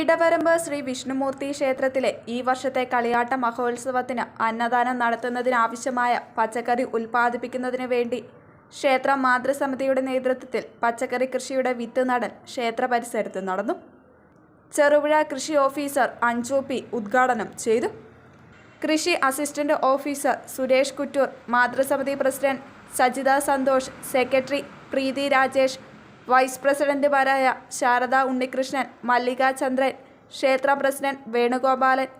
ഇടവരമ്പ് ശ്രീ വിഷ്ണുമൂർത്തി ക്ഷേത്രത്തിലെ ഈ വർഷത്തെ കളിയാട്ട മഹോത്സവത്തിന് അന്നദാനം നടത്തുന്നതിനാവശ്യമായ പച്ചക്കറി ഉൽപ്പാദിപ്പിക്കുന്നതിന് വേണ്ടി ക്ഷേത്ര മാതൃസമിതിയുടെ നേതൃത്വത്തിൽ പച്ചക്കറി കൃഷിയുടെ വിത്ത് നടൽ ക്ഷേത്ര പരിസരത്ത് നടന്നു. ചെറുപുഴ കൃഷി ഓഫീസർ അഞ്ജു പി ഉദ്ഘാടനം ചെയ്തു. കൃഷി assistant officer Suresh Kuttur മാതൃസമിതി president Sajitha Santhosh secretary Preethi Rajesh vice പ്രസിഡന്റുമാരായ ശാരദ ഉണ്ണികൃഷ്ണൻ മല്ലികാചന്ദ്രൻ ക്ഷേത്ര president Venugopalan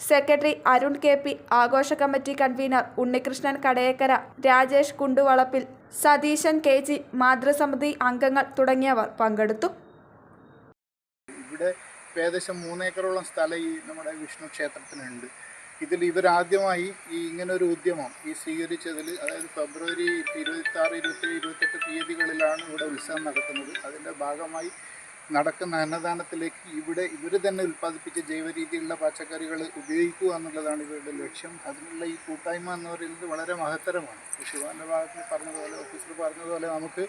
secretary Arun K P ആഘോഷ committee convener Unnikrishnan Kadayekkara Rajesh Kunduvalappil Satheesan K G മാതൃസമിതി അംഗങ്ങൾ തുടങ്ങിയവർ പങ്കെടുത്തു. ഇവിടെ ഏകദേശം മൂന്നേക്കറോളം സ്ഥലം ഈ നമ്മുടെ വിഷ്ണു ക്ഷേത്രത്തിനുണ്ട്. ഇതിൽ ഇവരാദ്യമായി ഈ ഇങ്ങനൊരു ഉദ്യമം ഈ സ്വീകരിച്ചതിൽ അതായത് ഫെബ്രുവരി ഇരുപത്തി ആറ് ഇരുപത്തേഴ് ഇരുപത്തെട്ട് തീയതികളിലാണ് ഇവിടെ ഉത്സവം നടത്തുന്നത് അതിന്റെ ഭാഗമായി നടക്കുന്ന അന്നദാനത്തിലേക്ക് ഇവിടെ ഇവർ തന്നെ ഉൽപ്പാദിപ്പിച്ച ജൈവ രീതിയിലുള്ള പച്ചക്കറികൾ ഉപയോഗിക്കുക എന്നുള്ളതാണ് ഇവരുടെ ലക്ഷ്യം. അതിനുള്ള ഈ കൂട്ടായ്മ എന്ന് പറയുന്നത് വളരെ മഹത്തരമാണ്. കൃഷിഭവന്റെ ഭാഗത്ത് പറഞ്ഞതുപോലെ ഓഫീസർ പറഞ്ഞതുപോലെ നമുക്ക്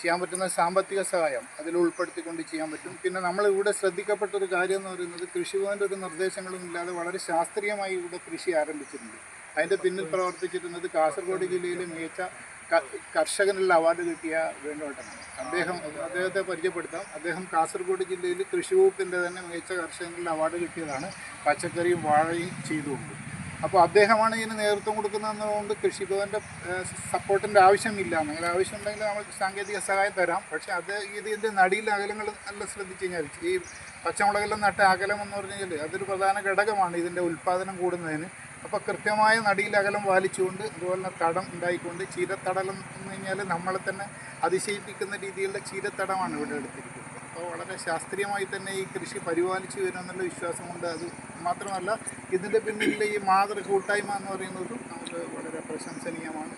ചെയ്യാൻ പറ്റുന്ന സാമ്പത്തിക സഹായം അതിൽ ഉൾപ്പെടുത്തിക്കൊണ്ട് ചെയ്യാൻ പറ്റും. പിന്നെ നമ്മൾ ഇവിടെ ശ്രദ്ധിക്കപ്പെട്ട ഒരു കാര്യം എന്ന് പറയുന്നത് കൃഷിഭവന്റെ ഒരു നിർദ്ദേശങ്ങളും ഇല്ലാതെ വളരെ ശാസ്ത്രീയമായി ഇവിടെ കൃഷി ആരംഭിച്ചിട്ടുണ്ട്. അതിന്റെ പിന്നിൽ പ്രവർത്തിച്ചിരുന്നത് കാസർഗോഡ് ജില്ലയിലെ മികച്ച കർഷകനുള്ള അവാർഡ് കിട്ടിയ വേണോട്ടനാണ് അദ്ദേഹം അദ്ദേഹത്തെ പരിചയപ്പെടുത്താം. അദ്ദേഹം കാസർഗോഡ് ജില്ലയിൽ കൃഷി വകുപ്പിന്റെ തന്നെ മികച്ച കർഷകനുള്ള അവാർഡ് കിട്ടിയതാണ്. പച്ചക്കറിയും വാഴയും ചെയ്തുകൊണ്ട്. അപ്പോൾ അദ്ദേഹമാണ് ഇതിന് നേതൃത്വം കൊടുക്കുന്നതെന്നുകൊണ്ട് കൃഷിഭവന്റെ സപ്പോർട്ടിന്റെ ആവശ്യമില്ല. നിങ്ങൾ ആവശ്യമുണ്ടെങ്കിൽ നമ്മൾ സാങ്കേതിക സഹായം തരാം. പക്ഷേ അത് ഇതിന്റെ നടിയിൽ അകലങ്ങൾ നല്ല ശ്രദ്ധിച്ച് കഴിഞ്ഞാൽ ഈ പച്ചമുളകെല്ലാം നട്ട അകലം എന്ന് പറഞ്ഞു കഴിഞ്ഞാൽ അതൊരു പ്രധാന ഘടകമാണ് ഇതിന്റെ ഉൽപ്പാദനം കൂടുന്നതിന്. അപ്പോൾ കൃത്യമായ നടിയിലകലം പാലിച്ചുകൊണ്ട് അതുപോലെ തന്നെ തടം ഉണ്ടായിക്കൊണ്ട് ചീരത്തടലം എന്ന് കഴിഞ്ഞാൽ നമ്മളെ തന്നെ അതിശയിപ്പിക്കുന്ന രീതിയിലുള്ള ചീരത്തടമാണ് ഇവിടെ എടുത്തിരിക്കുന്നത്. അപ്പോൾ വളരെ ശാസ്ത്രീയമായി തന്നെ ഈ കൃഷി പരിപാലിച്ചു വരുമെന്നുള്ള വിശ്വാസമുണ്ട് അത് മാത്രമല്ല ഇതിന്റെ പിന്നിലെ ഈ മാതൃ കൂട്ടായ്മ എന്ന് പറയുന്നതും നമുക്ക് വളരെ പ്രശംസനീയമാണ്.